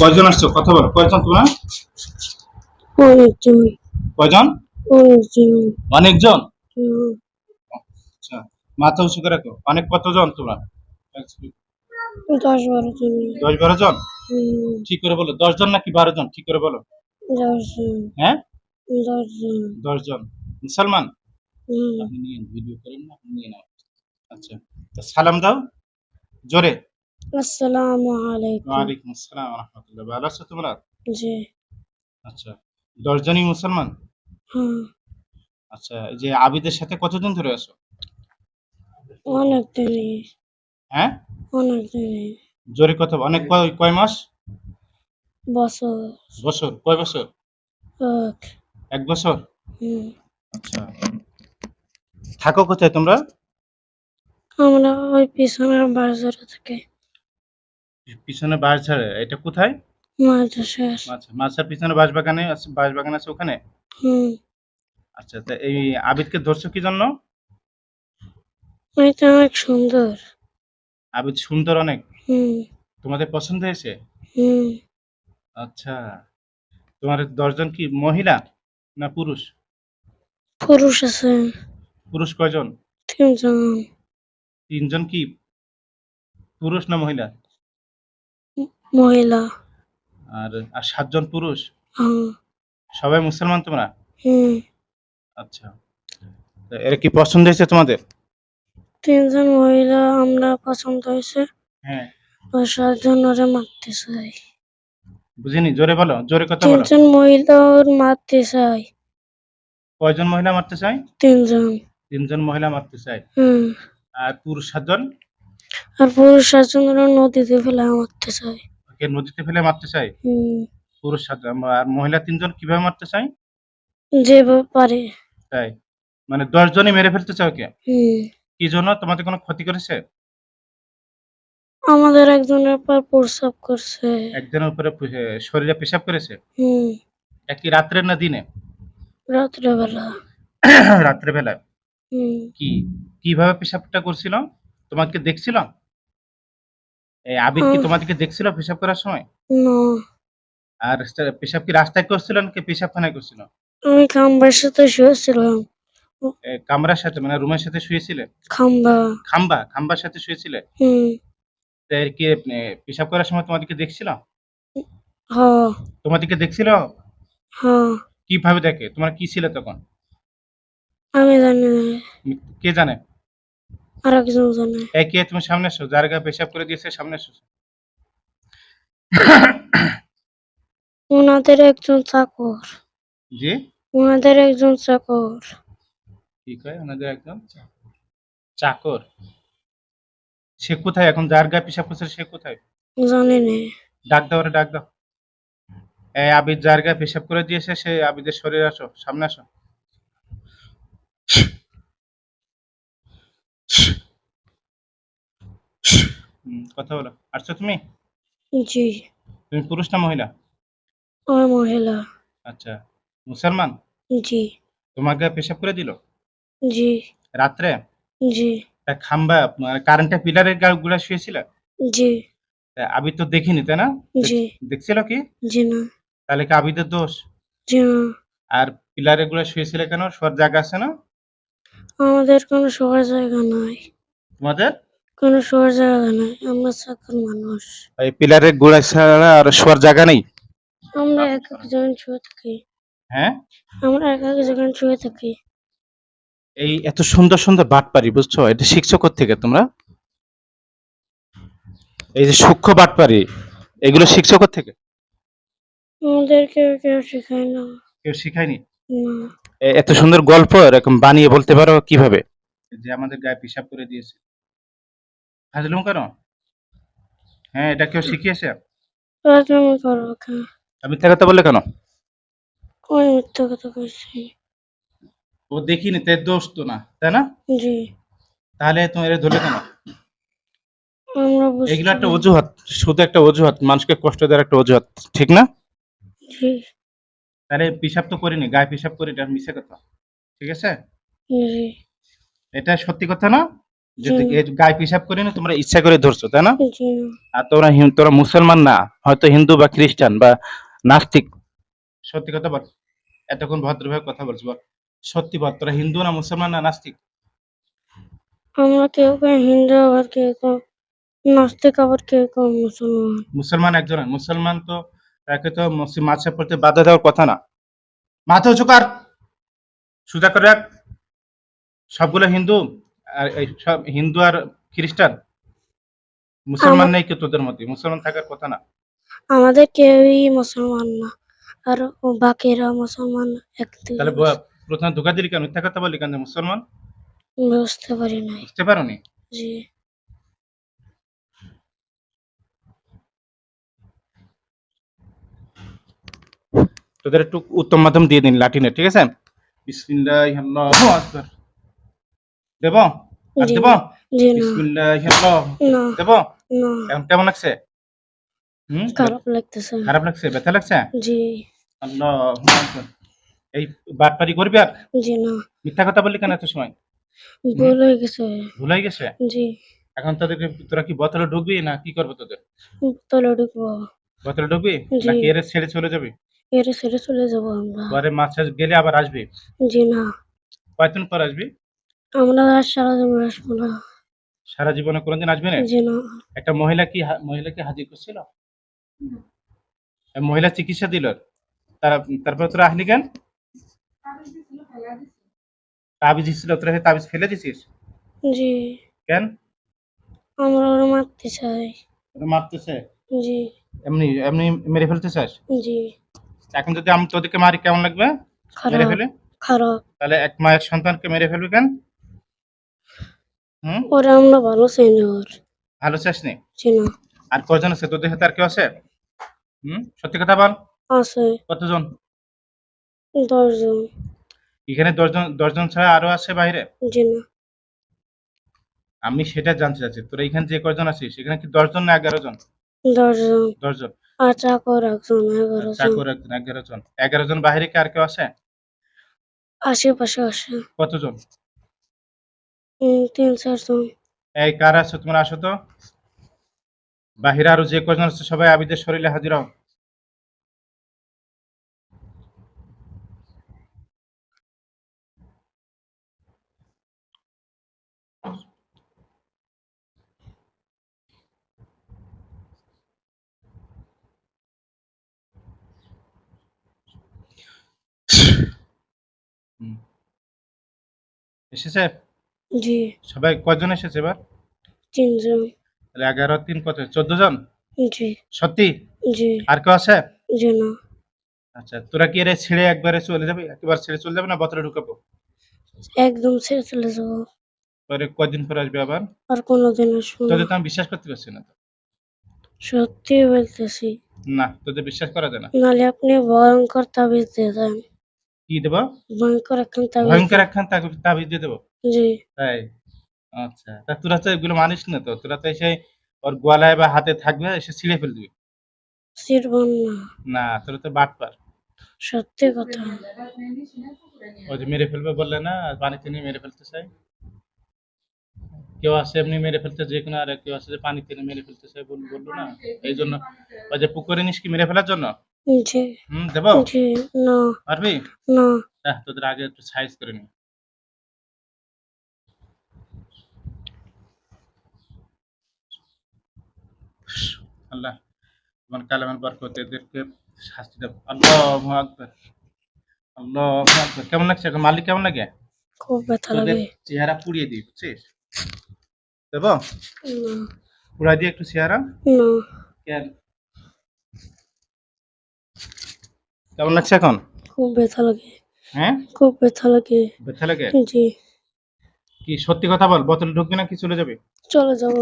কয়জন আসছো? কথা বলো। কয়জন তোমরা? অনেকজন কয়জন? অনেকজন? অনেকজন আচ্ছা। মাথা উঁচু করে রাখো। অনেক কতজন তোমরা? দশ বারো জন। দশ বারো জন? ঠিক করে বলো। দশ জন নাকি বারো জন? ঠিক করে বলো। হ্যাঁ? দশ জন। মুসলমান? আপনি নিয়ে ভিডিও করেন না আপনি নিয়ে নাও। আচ্ছা। তো সালাম দাও। জোরে। আসসালামু আলাইকুম। ওয়ালাইকুম আসসালাম রহমতুল্লাহ। ভালো আছো তোমরা? জি। আচ্ছা দশ জনই মুসলমান? হ্যাঁ। আচ্ছা এই যে আবিদের সাথে কতদিন ধরে আছো? অনেক দিনই হ্যাঁ? অনেক দিনই জোরে কথা অনেক কয় কয় মাস? বছর। বছর কয় বছর? এক। এক বছর? হুম, আচ্ছা। থাকো কোথায় তোমরা? আমরা ওই পিছনের বাজারে থেকে। পিছনে বাস ঝাড়ে এটা কোথায়? মাদ্রাসা আচ্ছা মাছের পিছনে বাঁশ বাগানে আছে বাঁশ বাগান আছে ওখানে? হুম। আচ্ছা তা এই আবিদকে ধরছো কি জন্য? এটা অনেক সুন্দর। আবিদ সুন্দর অনেক? হুম। তোমাদের পছন্দ হয়েছে? হুম। আচ্ছা তোমার দশজন কি মহিলা না পুরুষ? পুরুষ আছে। পুরুষ কয়জন? তিনজন। তিনজন কি পুরুষ না মহিলা? মহিলা। আর আর সাতজন পুরুষ? হ্যাঁ সবাই মুসলমান তোমরা? হুম। আচ্ছা। তা এরা কি পছন্দ হয়েছে তোমাদের? তিনজন মহিলা আমরা পছন্দ হয়েছে। হ্যাঁ। ওই সাতজন ওরে মারতে চাই। বুঝিনি জোরে বলো জোরে কথা বলো। তিনজন মহিলা ওর মারতে চাই। কয়জন মহিলা মারতে চাই? তিনজন। তিনজন মহিলা মারতে চাই। হুম। আর পুরুষ সাতজন? আর পুরুষ সাতজন ওরা নদীতে ফেলে মারতে চাই। ওকে নদীতে ফেলে মারতে চাই হুম। পুরুষ সাতজন আর মহিলা তিনজন কীভাবে মারতে চাই যেভাবে পারে। তাই? মানে দশ জনই মেরে ফেলতে চাও কে? হুম। কি জন্য? তোমাদের কোনো ক্ষতি করেছে? আমাদের একজনের পর প্রস্রাব করছে। একজনের উপরে পে- শরীরে পেশাব করেছে? হুম। একই রাত্রে না দিনে? রাত্রেবেলা। রাত্রে বেলায় হুম। কি? কীভাবে পেশাবটা করছিল তোমাকে দেখছিল এই আবিদ কি তোমাদেরকে দেখছিল পেশাব করার সময়? না। আর পেশাব কি রাস্তায় করছিল নাকি পেশাবখানায় করছিল? আমি খাম্বার সাথে শুয়েছিলাম। কামরার সাথে মানে রুমের সাথে শুয়েছিলে? খাম্বা। খাম্বা খাম্বার সাথে শুয়েছিলে? হুম। এর কি পেশাব করার সময় তোমাদেরকে দেখছিল? হ। তোমাদেরকে দেখছিল? হ। কীভাবে দেখে? তোমার কি ছিল তখন? আমি জানি না। কে জানে? আর একজন তুমি সামনে এসো যার গায়ে পেশাব করে দিয়েছে সামনে এসো। ওনাদের একজন চাকর। জি? ওনাদের একজন চাকর। কি কয়? ওনাদের একদম চাকর। সে কোথায়? এখন যার গায়ে পেশাব করছে সে কোথায়? জানি না। ডাক দাও ওরে ডাক দাও। এই আবিদ যার গায়ে পেশাব করে দিয়েছে সে আবিদের শরীরে আসো সামনে আসো হুম, কথা বলো। আসছো তুমি? জি। তুমি পুরুষ না মহিলা? আমি মহিলা। আচ্ছা মুসলমান? জি। গায়ে পেশাব করে দিল? জি। রাত্রে? জি। তা খাম্বা মানে কারেন্টের পিলারের গা গুলা শুয়েছিল? জি। তা আবিদ তো দেখিনি তাই না? জি। দেখছিল কি? জি না। তাহলে কি আবিদের দোষ? জি না। আর পিলারেরগুলা শুয়েছিল কেন? শোয়ার জায়গা আছে না? আমাদের কোনো শোয়ার জায়গা নাই। তোমাদের? কোনো শোয়ার জায়গা নাই। আমরা চাকর মানুষ। এই পিলারের গোড়া ছাড়া আর শোয়ার জায়গা নেই? আমরা এক শুয়ে থাকি। হ্যাঁ? আমরা এক শুয়ে থাকি। এই এত সুন্দর সুন্দর বাট পারি বুঝছ? এটা শিখছো থেকে তোমরা? এই যে সূক্ষ্ম বাট পারি এগুলো শিখছো থেকে আমাদের কেউ শেখায় না। কেউ শিখায়নি? এত সুন্দর গল্প এরকম বানিয়ে বলতে পারো কীভাবে? যে আমাদের গায়ে পেশাব করে দিয়েছে। হ্যাঁ এটা কেউ শিখিয়েছে? আমি মিথ্যা কথা বললে কেন? ওই মিথ্যা কথা কইছি ও দেখিনি তাই দোষ তো না তাই না? জি। তাহলে তুমি এর ধরলে কেন? এগুলো একটা অজুহাত শুধু একটা অজুহাত মানুষকে কষ্ট দেওয়ার একটা অজুহাত ঠিক না? জি। তাহলে পিসাব তো করিনি গায়ে পিসাব করি এটা মিশে কথা ঠিক আছে? জি। এটা সত্যি কথা না? যদি গায়ে পেশাব করে না তোমরা ইচ্ছা করে ধরছো তাই না? আর তোমরা মুসলমান না হয়তো হিন্দু বা খ্রিস্টান বা নাস্তিক। সত্যি কথা বল এতক্ষণ ভদ্রভাবে কথা বলছো বল। সত্যি বল তোরা হিন্দু না মুসলমান না নাস্তিক? আমরা কেউ কেউ হিন্দু আবার কেউ কেউ নাস্তিক আবার কেউ কেউ মুসলমান। মুসলমান একজন মুসলমান তো তাকে তো মাছা পড়তে বাধা দেওয়ার কথা না। মাথা উঁচু কর। সুজা করে রাখ। সবগুলো হিন্দু আর এই সব হিন্দু আর খ্রিস্টান মুসলমান নেই কেউ তোদের মধ্যে মুসলমান থাকার কথা না? আমাদের কেউই মুসলমান না। আর বাকিরা মুসলমান একদিকে তাহলে প্রথমে ধোকা দিলি কেন? মিথ্যা কথা বললি কেন? মুসলমান? বুঝতে পারি নাই। বুঝতে পারো নি জি। তোদের একটু উত্তম মাধ্যম দিয়ে দিন লাটিনে ঠিক আছে? বিসমিল্লাহ আল্লাহু আকবার দেব? দেব? বিসমিল্লাহ দেব? এখন কেমন লাগছে? হুম? খারাপ লাগতেছে। খারাপ লাগছে? ব্যথা লাগছে? জি। আল্লাহ এই বাটপারি করবি আর? জি না। মিথ্যা কথা বললি কেন এত সময়? ভুল হয়ে গেছে। ভুল হয়ে গেছে? জি। এখন তোদেরকে তোরা কি বোতলে ঢুকবি না কি করব তোদের? ঢুকবো। বোতলে ঢুকবি। নাকি এর ছেড়ে চলে যাবি? এর ছেড়ে চলে যাব আমরা। পরে মাছ গেলে আবার আসবি? জি না। কয়দিন পর আসবি? আমরা আর সারা জীবন আসব না। সারা জীবনে কোনোদিন আসবি না? জি না। একটা মহিলা কি হা- মহিলা কি হাজির করছিল? মহিলা চিকিৎসা দিল? তারা তারপর তোরা আসলি কেন? তাবিজ দিছিল তোরা তাবিজ ফেলে দিছিস? জি। কেন? আমরা ওরা মারতে চাই। ওরা মারতেছে জি। এমনি এমনি মেরে ফেলতে চাস? জি। এখন যদি আমি তোদেরকে মারি কেমন লাগবে? মেরে ফেলে? খারাপ। তাহলে এক মায়ের সন্তানকে মেরে ফেলবে কেন? হুম? ওরা আমরা ভালো চাই ওর। ভালো চাস নি আর কজন আছে? তোদের সাথে আর কেউ আছে? হুম? সত্যি কথা বল। আছে। কতজন? দশজন। এখানে দশজন দশজন ছাড়া আরও আছে বাইরে? জি না। আমি সেটা জানতে চাচ্ছি। তোরা এখানে যে কজন আছিস? সেখানে কি দশজন না এগারো জন দশজন। দশজন। আর চাকর একজন এগারো জন চাকর একজন এগারো জন এগারো জন বাইরে কি আর কেউ আছে? আশেপাশে আসে কতজন? এই কার আছো? তোমরা আসো তো? বাহিরে আরও যে কজন আছে সবাই আবিদের শরীরে হাজির। এসেছে? জি। সবাই কজন এসেছে এবার? তিনজন। তাহলে এগারো তিন কত? চোদ্দ জন জি। সত্যি? জি। আর কেউ আছে? জি না। আচ্ছা তোরা কি এর ছেড়ে একবারে চলে যাবে? একবার ছেড়ে চলে যাবে না বতরে ঢুকাবো? একদম ছেড়ে চলে যাব। পরে কদিন পরে আসবে আবার? আর কোনোদিন আসব তোদের তো আমি বিশ্বাস করতে পারছি না তো। সত্যি বলতেছি। না তোদের বিশ্বাস করা যায় না। নালে আপনি ভয়ঙ্কর তাবিজ দিয়ে দেন। কি দেবো? ভয়ঙ্কর একখান তাবিজ ভয়ঙ্কর একখান তাবিজ- দিয়ে দেবো? জি। তাই? আচ্ছা তা তোরা তো এগুলো মানিস না তো তোরা তো এসে ওর গলায় বা হাতে থাকবে এসে ছিঁড়ে ফেল দিবি। না। না তোরা তো বাট পার সত্যি কথা। ওই যে মেরে ফেলবে বললে না পানিতে নিয়ে মেরে ফেলতে চাই কেউ আছে এমনি মেরে ফেলতে যে কোনো আর কেউ আছে যে পানিতে মেরে ফেলতে চাই বলল না? এই জন্য ওই যে পুকুরে নিস কি মেরে ফেলার জন্য? জি। হুম দেবো? জি না। পারবি? না। আহ, তোদের আগে একটু সাইজ করে নি। আল্লাহ তোমার কালামের বরকত এদেরকে শাস্তি দেব আল্লাহ আকবার। আল্লাহ আকবার। কেমন লাগছে? এখন মালিক কেমন লাগে? খুব ব্যথা লাগে। চেহারা পুড়িয়ে দিই বুঝছিস? দেব? পুড়াই দিয়ে একটু চেহারা? না। কেন? কেমন লাগছে এখন? খুব ব্যথা লাগে। হ্যাঁ? খুব ব্যথা লাগে। ব্যথা লাগে? জি। কি সত্যি কথা বল বোতল ঢুকবি না কি চলে যাবে? চলে যাব।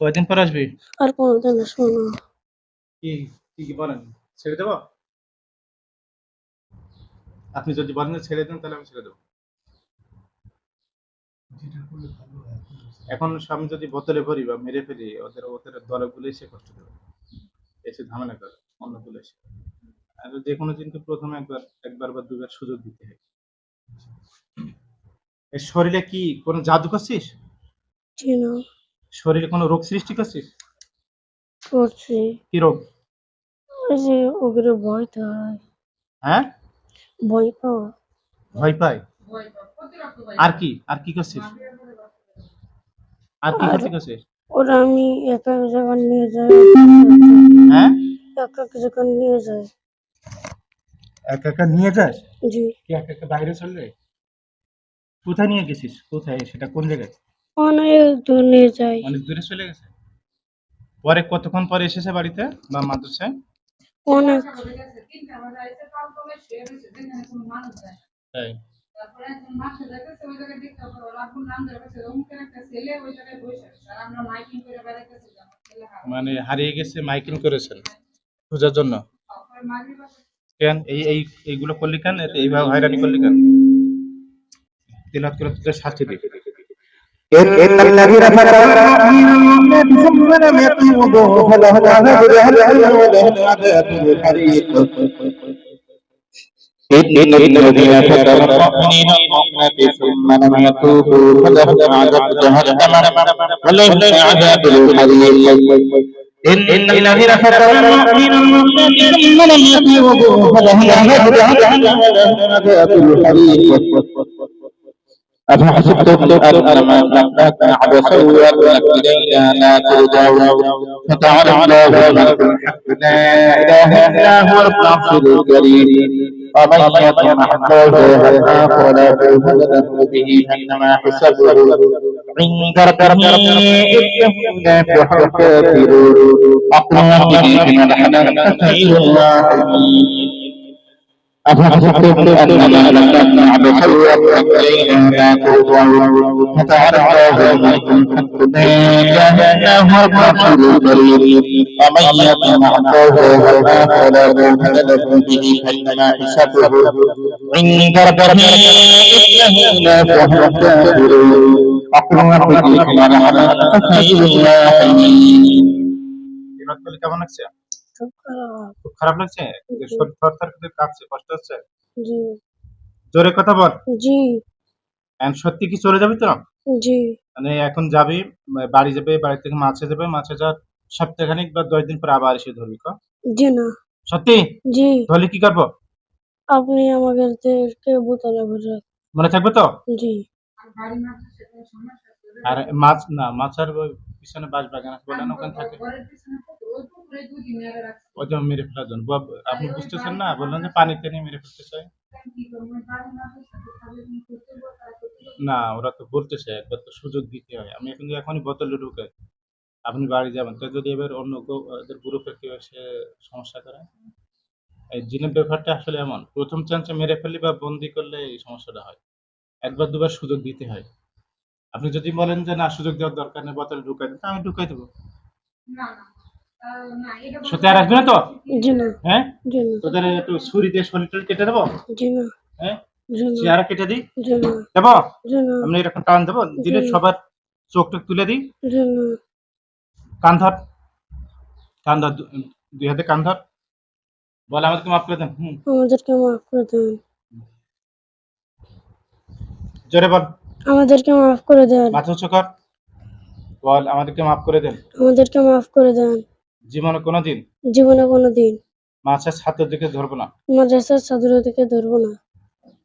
কয়দিন পর আসবি? আর কোনোদিন আসব না। কি কি কি বলেন? ছেড়ে দেবো? আপনি যদি বলেন ছেড়ে দেন তাহলে আমি ছেড়ে দেবো। এখন আমি যদি বোতলে ভরি বা মেরে ফেলি ওদের ওদের দলগুলো এসে কষ্ট দেবে। এসে ঝামেলা করে অন্যগুলো এসে। আর যে কোনো জিনিসকে প্রথমে একবার একবার বা দুবার সুযোগ দিতে হয়। শরীরে কি কোনো জাদু করছিস? শরীরে কোনো রোগ সৃষ্টি করছিস? করছি। কি রোগ? ওই যে ওগুলো ভয় তো হয়? ভয় পাওয়া। ভয় পায়? আর কি? আর কি করছিস? আর কি করতে করছিস? ওরা আমি একা জায়গায় নিয়ে যাই। হ্যাঁ? একা এক নিয়ে যাই। একা একা নিয়ে যাস? জি। কি একা একা বাইরে চলে কোথায় নিয়ে গেছিস? কোথায়? সেটা কোন জায়গায়? অনেক দূর নিয়ে যাই। অনেক দূরে চলে গেছে? পরে কতক্ষণ পরে এসেছে বাড়িতে বা মাদ্রাসায়? অনেক। তাই। তারপরে একজন মাসে দেখেছে ওই জায়গায় দেখতে হবে ওর আব্বুর নাম ধরে গেছে অমুকের একটা ছেলে ওই জায়গায় বসে আছে। আর আমরা মাইকিং করে বেড়াইতেছি যে আমার ছেলে হারানো। মানে হারিয়ে গেছে মাইকিং করেছেন খোঁজার জন্য? কেন এই এই এইগুলো করলি কেন এতে এইভাবে হয়রানি করলি কেন তিলাত করে তোদের শাস্তি দিই إن إن الذين فتنوا المؤمنات ثم لم يتوبوا فلهم عذاب جهنم ولهم عذاب الحريق إن الذين فتنوا المؤمنين والمؤمنات ثم لم يتوبوا فلهم عذاب جهنم ولهم عذاب الحريق إن إن الذين فتنوا المؤمنين والمؤمنات ثم لم يتوبوا فلهم عذاب جهنم الحريق أفحسبتم أنما خلقناكم عبثا وأنكم إلينا لا ترجعون فتعالى الله الملك الحق لا إله إلا هو العرش الكريم ومن يطمع الله فلا فوز به إنما حسبه عند ربه إنه لا الكافرون أقرأ به من الحنان. الله أفحسبتم أنما خلقناكم عبثا وأنكم إلينا لا ترجعون فتعالى الله الملك الحق لا إله إلا هو العرش الكريم ومن يطمع الله فلا فوز له به إنما حسابه عند ربه إنه لا يفلح الكافرون أقرأ به من الحنان خير الله তিলাত করলে কেমন লাগছে খুব খারাপ। খারাপ লাগছে? শরীর থরথর করে কাঁপছে কষ্ট হচ্ছে? জি। জোরে কথা বল। জি। এখন সত্যি কি চলে যাবি তো? জি। মানে এখন যাবি বাড়ি যাবে বাড়ি থেকে মাছে যাবে মাছে যাওয়ার সপ্তাহখানিক বা দশ দিন পরে আবার এসে ধরবি ক? জি না। সত্যি? জি। ধরলে কি করব? আপনি আমাদেরকে বোতলে ভরে মনে থাকবে তো? জি। আর। আর মাছ না মাছের ওই পিছনে বাঁশ বাগান আছে বললেন ওখানে থাকে। দুদিন মেরে ফেলার জন্য। বাব- আপনি বুঝতেছেন না? বললেন যে পানিতে নিয়ে মেরে ফেলতে চাই। না ওরা তো বলতেছে একবার তো সুযোগ দিতে হয়। আমি এখন এখনই বোতলে ঢুকে আপনি বাড়ি যাবেন। তো যদি এবার অন্য কেউ গ্রুপে কেউ এসে সমস্যা করে? এই জিনের ব্যাপারটা আসলে এমন। প্রথম চান্সে মেরে ফেললে বা বন্দি করলে এই সমস্যাটা হয়। একবার দুবার সুযোগ দিতে হয়। আপনি যদি বলেন যে না সুযোগ দেওয়ার দরকার নেই বোতলে ঢুকাই দিন আমি ঢুকাই দেবো। না, না, সত্যি আর আসবে না তো? হ্যাঁ? তোদের একটু ছুরি দিয়ে শরীর টরীর কেটে দেবো? হ্যাঁ? চেহারা কেটে দিই? দেবো? এরকম টান দেবো? দিলে সবার চোখ টোক তুলে দিই? জি না কান ধর। কান ধর দুই হাতে কান ধর। বলে আমাদেরকে মাফ করে দেন। আমাদেরকে মাফ করে দেন। জোরে বল। আমাদেরকে মাফ করে দেন। মাথা উঁচু কর। বল আমাদেরকে মাফ করে দেন। আমাদেরকে মাফ করে দেন। জীবনে কোনোদিন জীবনে কোনো দিন মাছের ছাত্রদেরকে ধরবো না। মাদ্রাসার ছাত্রদেরকে ধরবো না।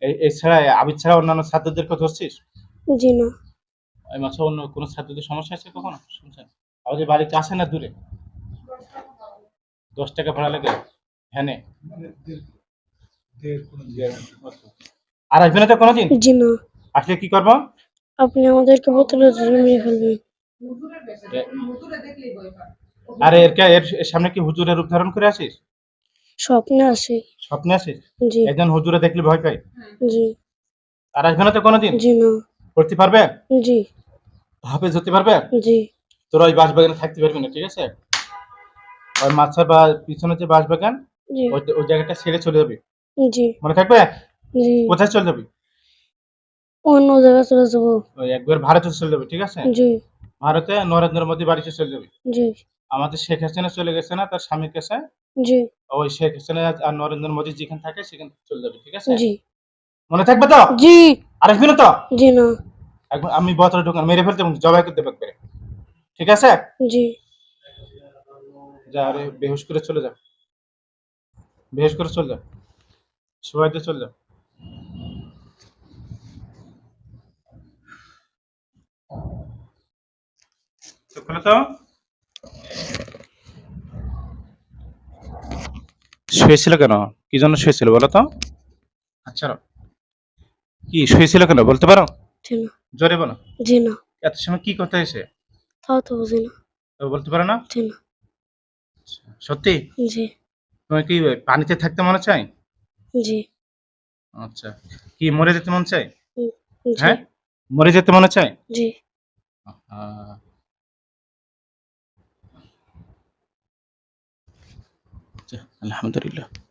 এই এছাড়া আবির ছাড়া অন্যান্য ছাত্রদেরকে ধরছিস? জি না। ওই মাছে অন্য কোনো ছাত্রদের সমস্যা আছে কখনো? শুনছেন? আমাদের বাড়িতে আসে না দূরে। দশ টাকা ভাড়া লাগে ভ্যানে। আর আসবে না তো কোনোদিন? জি না। আসলে কি করব? আপনি আমাদেরকে বোতলে ধরে মেরে ফেলবেন। আরে এর কে- এর সামনে কি হুজুরের রূপ ধারণ করে আসিস? স্বপ্নে আসে। স্বপ্নে আসিস? জি। একজন হুজুরে দেখলে ভয় পাই জি। আর আসবে না তো কোনোদিন? জি না। করতে পারবে? জি। হাফেজ হতে পারবে? জি। তোরা ওই বাঁশবাগানে থাকতে পারবি না ঠিক আছে? ওই মাছের বা পিছনে যে বাঁশবাগান জি। ওই ওই জায়গাটা ছেড়ে চলে যাবি। জি। মনে থাকবে? জি। কোথায় চলে যাবি? অন্য জায়গায় চলে যাব। ওই একবার ভারতে চলে যাবি ঠিক আছে? জি। ভারতে নরেন্দ্র মোদী বাড়িতে চলে যাবি। জি। আমাদের শেখ হাসিনা চলে গেছে না তার স্বামীর কাছে? জি। ওই শেখ হাসিনা আর নরেন্দ্র মোদী যেখানে থাকে সেখানে চলে যাবে ঠিক আছে? জি। মনে থাকবে তো? জি। আর আসবি না তো? জি না। এখন আমি বোতলে ঢোকান মেরে ফেলতে জবাই করতে পারবে ঠিক আছে? জি। যা আরে বেহুশ করে চলে যাও বেহুশ করে চলে যাও সবাই দিয়ে চলে যাও খোলো তো। শুয়েছিল কেন? কি জন্য শুয়েছিল বলো তো? আচ্ছা কি শুয়েছিল কেন বলতে পারো? জোরে বলো। জি না। এত সময় কি করতে এসে তাও তো বুঝি না। বলতে পারো না? জি না। সত্যি? জি। তোমার কি পানিতে থাকতে মনে চায় জি। আচ্ছা। কি মরে যেতে মন চায় জি। হ্যাঁ? মরে যেতে মনে চায় জি। الحمد لله.